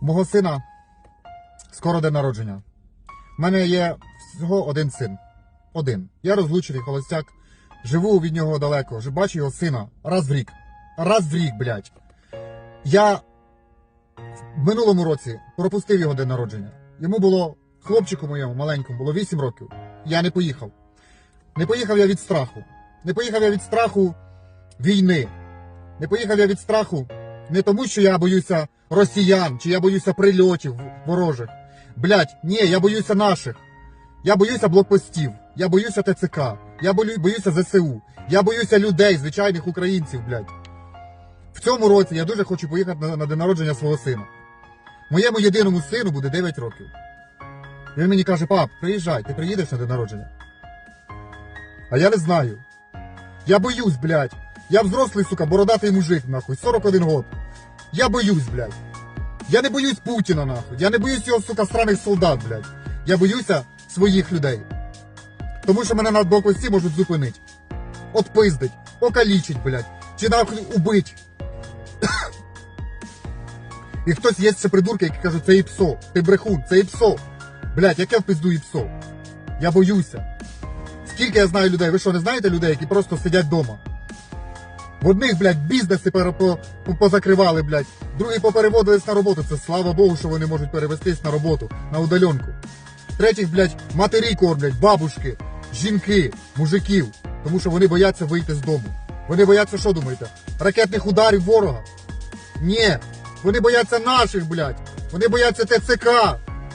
Мого сина скоро день народження. У мене є всього один син. Один. Я розлучений холостяк. Живу від нього далеко. Вже бачу його сина раз в рік. Раз в рік, блядь. Я в минулому році пропустив його день народження. Йому було, хлопчику моєму маленькому, було 8 років. Я не поїхав. Не поїхав я від страху. Не поїхав я від страху війни. Не поїхав я від страху не тому, що я боюся росіян, чи я боюся прильотів ворожих. Блять, ні, я боюся наших. Я боюся блокпостів, я боюся ТЦК, я боюся ЗСУ, я боюся людей, звичайних українців, блять. В цьому році я дуже хочу поїхати на, на день народження свого сина. Моєму єдиному сину буде 9 років. І він мені каже, пап, приїжджай, ти приїдеш на день народження. А я не знаю. Я боюсь, блядь. Я взрослий, сука, бородатий мужик, нахуй, 41 год. Я боюсь, блядь. Я не боюсь Путіна, нахуй. Я не боюсь його, сука, сраних солдат, блядь. Я боюся своїх людей. Тому що мене на блокпості можуть зупинити. Отпиздить, окалічить, блядь. Чи нахуй убить. І хтось є ще придурки, які кажуть, це ІПСО, ти брехун, це ІПСО. Блядь, яке в пизду ІПСО? Я боюся. Скільки я знаю людей, ви що не знаєте людей, які просто сидять вдома? Одних, блядь, бізнеси позакривали, блядь, другі попереводились на роботу. Це слава Богу, що вони можуть перевестись на роботу, на удаленку. Третіх, блядь, матері кормлять, бабушки, жінки, мужиків, тому що вони бояться вийти з дому. Вони бояться, що думаєте? Ракетних ударів ворога? Ні. Вони бояться наших, блядь. Вони бояться ТЦК.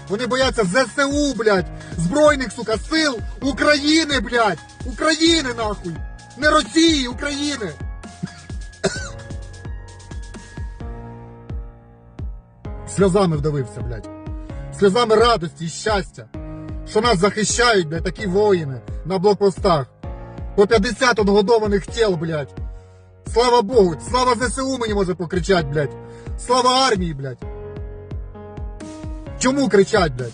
Вони бояться ЗСУ, блядь. Збройних, сука, сил України, блядь. України, нахуй. Не Росії, України. Сльозами вдавився, блядь. Сльозами радості і щастя. Що нас захищають, блядь, такі воїни на блокпостах. По 50 отгодованих тіл, блядь. Слава Богу, слава ЗСУ мені може покричать, блядь. Слава армії, блядь. Чому кричать, блядь?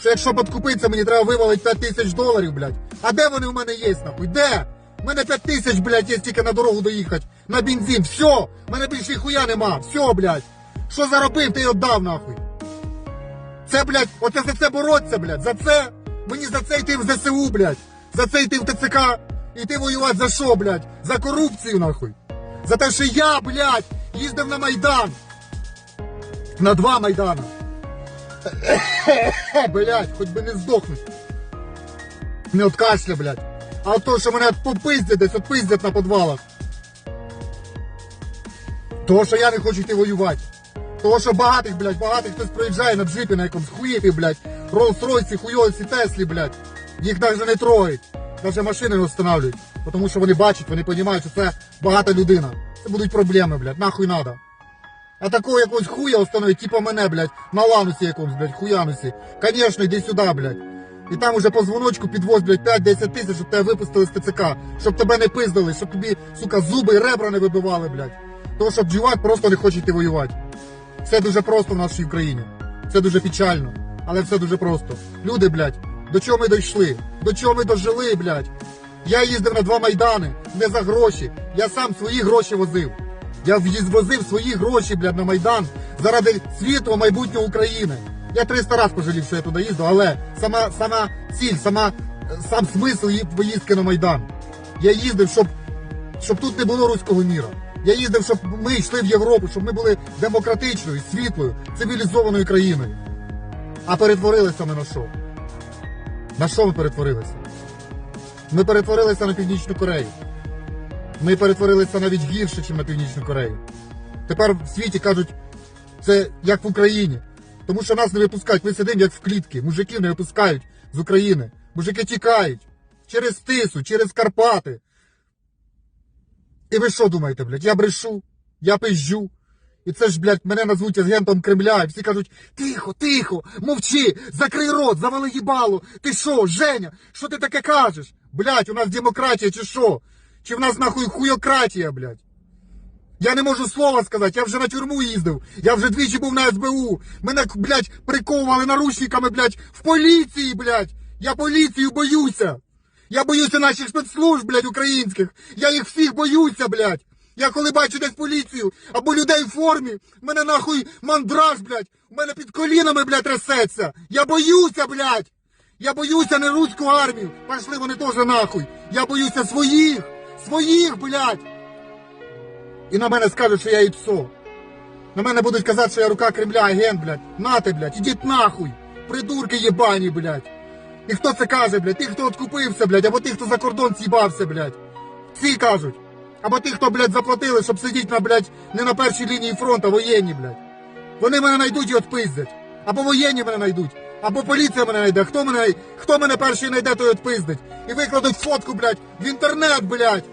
Що якщо підкупитися, мені треба вивалити 5 тисяч доларів, блядь. А де вони в мене є, нахуй? Де? У мене 5 тисяч, блядь, є тільки на дорогу доїхати. На бензин. Все! У мене більше хуя нема. Все, блядь. Що заробив, ти віддав, нахуй. Це, блядь, оце за це бороться, блядь. За це. Мені за це йти в ЗСУ, блядь. За це йти в ТЦК. Іти воювати за що, блядь? За корупцію, нахуй. За те, що я, блядь, їздив на Майдан. На два Майдана. Блядь, хоч би не здохнуть. Не от кашля, блядь. А от то, що мене попиздять десь, отпиздять на подвалах. Того, що я не хочу йти воювати. Того, що багатих, блядь, багатих хтось проїжджає на джипі на якомусь хуєпі, блядь. Роллс-Ройсі, хуйосі, Теслі, блядь. Їх навіть не троють. Навіть машини не встановлюють. Тому що вони бачать, вони розуміють, що це багата людина. Це будуть проблеми, блядь, нахуй надо. А такого якогось хуя установить, типа мене, блядь, на ланусі якомусь, блядь, хуянусі. Конечно, йди сюди, блядь. І там уже по дзвоночку підвоз, блядь, 5-10 тисяч, щоб тебе випустили з ТЦК, щоб тебе не пиздили, щоб тобі, сука, зуби і ребра не вибивали, блядь. Тому що чувак просто не хоче йти воювати. Все дуже просто в нашій Україні. Все дуже печально, але все дуже просто. Люди, блядь, до чого ми дійшли? До чого ми дожили, блядь? Я їздив на два майдани, не за гроші. Я сам свої гроші возив. Я возив свої гроші, блядь, на Майдан заради світлого майбутнього України. Я 300 раз пожалів, що я туди їздив, але сама, сама ціль, сама, сам смисл поїздки на Майдан. Я їздив, щоб, щоб тут не було руського міра. Я їздив, щоб ми йшли в Європу, щоб ми були демократичною, світлою, цивілізованою країною. А перетворилися ми на що? На що ми перетворилися? Ми перетворилися на Північну Корею. Ми перетворилися навіть гірше, ніж на Північну Корею. Тепер в світі кажуть, це як в Україні. Тому що нас не випускають. Ми сидимо як в клітки. Мужиків не випускають з України. Мужики тікають. Через Тису, через Карпати. І ви що думаєте, блядь? Я брешу, я пизжу. І це ж, блядь, мене назвуть агентом Кремля, і всі кажуть, тихо, тихо, мовчи, закрий рот, завали їбало. Ти що, Женя, що ти таке кажеш? Блядь, у нас демократія чи що? Чи в нас нахуй хуйократія, блядь? Я не можу слова сказати, я вже на тюрму їздив, я вже двічі був на СБУ. Мене, блядь, приковували наручниками, блядь, в поліції, блядь. Я поліцію боюся. Я боюся наших спецслужб, блядь, українських. Я їх всіх боюся, блядь. Я коли бачу десь поліцію або людей в формі, в мене нахуй мандраж, блядь, у мене під колінами, блядь, трясеться. Я боюся, блядь. Я боюся не руську армію. Пошли вони теж нахуй. Я боюся своїх. Своїх, блядь. І на мене скажуть, що я ІПСО. На мене будуть казати, що я рука Кремля, агент, блядь. Нате, блядь, ідіть нахуй. Придурки єбані, блядь. І хто це каже, блядь? Ті, хто откупився, блядь, або ті, хто за кордон з'їбався, блядь. Ці кажуть. Або ті, хто, блядь, заплатили, щоб сидіти на, блядь, не на першій лінії фронту, а воєнні, блядь. Вони мене знайдуть і отпиздять. Або воєнні мене знайдуть, або поліція мене знайде. Хто мене, хто мене перший знайде, той отпиздить. І викладуть фотку, блядь, в інтернет, блядь.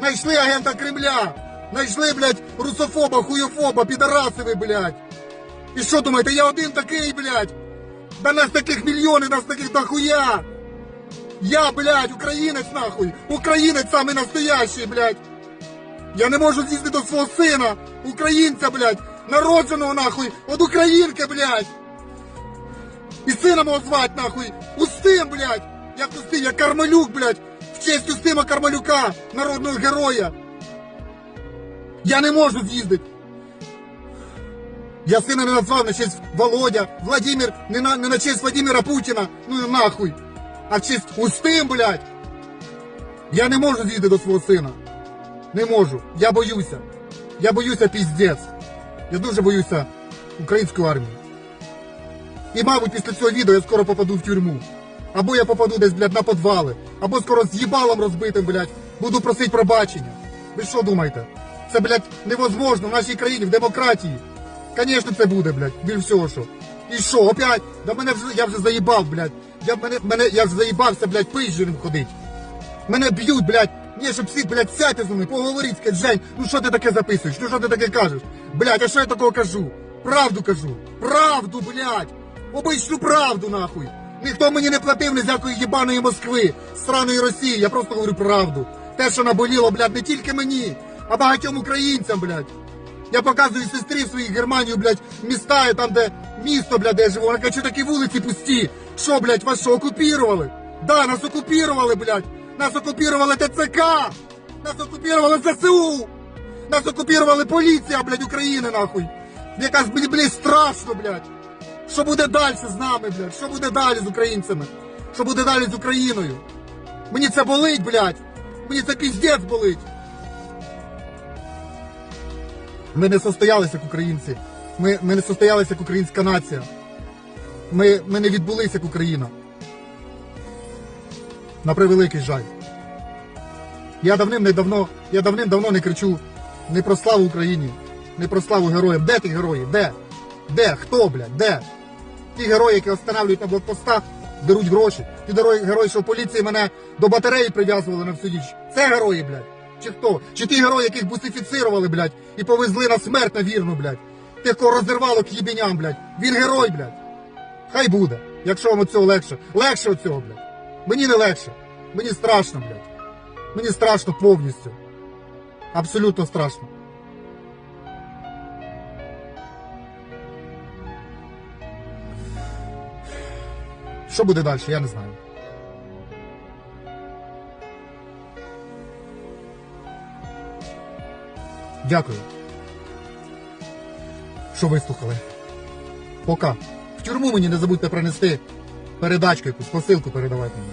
Найшли агента Кремля. Найшли, блядь, русофоба, хуйофоба, підараси ви, блядь. І що думаєте, я один такий, блядь? Да нас таких мільйони, нас таких дохуя. Я, блядь, українець нахуй. Українець самий настоящий, блядь. Я не можу з'їздити до свого сина, українця, блядь, народженого нахуй, от українки, блядь. І сина мого звать, нахуй, Устим, блядь. Як Устим, як Кармалюк, блядь, в честь Устима Кармалюка, народного героя. Я не можу з'їздити. Я сина не назвав на честь Володя, Владимир, не на, не на честь Владимира Путіна, ну і нахуй. А в честь Устим, блядь. Я не можу з'їздити до свого сина. Не можу. Я боюся. Я боюся піздець. Я дуже боюся української армії. І, мабуть, після цього відео я скоро попаду в тюрму. Або я попаду десь, блядь, на подвали, або скоро з їбалом розбитим, блядь, буду просити пробачення. Ви що думаєте? Це, блядь, невозможно в нашій країні, в демократії. Звісно, це буде, блядь, біль всього що. І що, опять? Да мене вже, я вже заїбав, блядь. Я, мене, мене, я вже заїбався, блядь, пизженим ходить. Мене б'ють, блядь. Ні, щоб всі, блядь, сядьте з ними, поговоріть, скажіть, Жень, ну що ти таке записуєш? Ну що ти таке кажеш? Блядь, а що я такого кажу? Правду кажу. Правду, блядь. Обичну правду, нахуй. Ніхто мені не платив ні з якої їбаної Москви, сраної Росії. Я просто говорю правду. Те, що наболіло, блядь, не тільки мені, а багатьом українцям, блядь. Я показую сестрі своїй Германію, блядь, міста, там, де місто, блядь, де я живу. Вона каже, що такі вулиці пусті. Що, блядь, вас що, окупірували? Да, нас окупірували, блядь. Нас окупірували ТЦК. Нас окупірували ЗСУ. Нас окупірували поліція, блядь, України, нахуй. Яка, блядь, блядь, страшно, блядь. Що буде далі з нами, блядь? Що буде далі з українцями? Що буде далі з Україною? Мені це болить, блядь. Мені це піздець болить. Ми не состоялися як українці. Ми, ми не состоялися як українська нація. Ми, ми не відбулися як Україна. На превеликий жаль. Я давним-давно, я давним-давно не кричу не про славу Україні, не про славу героям. Де ті герої? Де? Де? Хто, блядь? Де? Ті герої, які встановлюють на блокпостах, беруть гроші. Ті герої, що в поліції мене до батареї прив'язували на всю ніч. Це герої, блядь. Чи хто? Чи ті герої, яких бусифіцирували, блядь, і повезли на смерть на вірну, блядь. Тих, кого розірвало к їбіням, блядь. Він герой, блядь. Хай буде. Якщо вам цього легше. Легше оцього, блядь. Мені не легше. Мені страшно, блядь. Мені страшно повністю. Абсолютно страшно. Що буде далі, я не знаю. Дякую. Що вислухали. Пока. В тюрму мені не забудьте принести передачку якусь, посилку передавайте мені.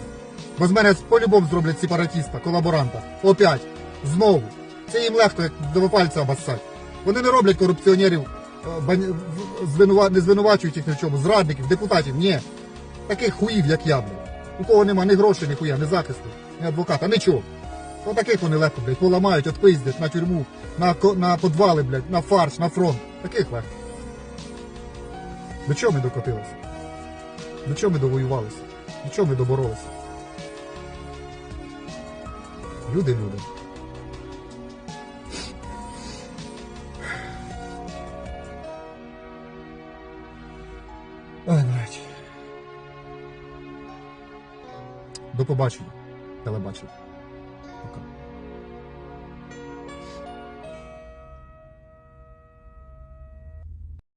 Бо з мене по-любому зроблять сепаратіста, колаборанта. Опять. Знову. Це їм легко, як до пальця обоссать. Вони не роблять корупціонерів, е, не звинувачують їх ні в чому, зрадників, депутатів. Ні. Таких хуїв, як я, блядь. У кого нема ні грошей, ні хуя, ні захисту, ні адвоката, нічого. То таких вони легко, блядь, поламають, отпиздять на тюрму, на, ко- на подвали, блядь, на фарш, на фронт. Таких легко. До чого ми докотилися? До чого ми довоювалися? До чого ми доборолися? Люди, люди. Ой, блядь. До побачення. Телебачення.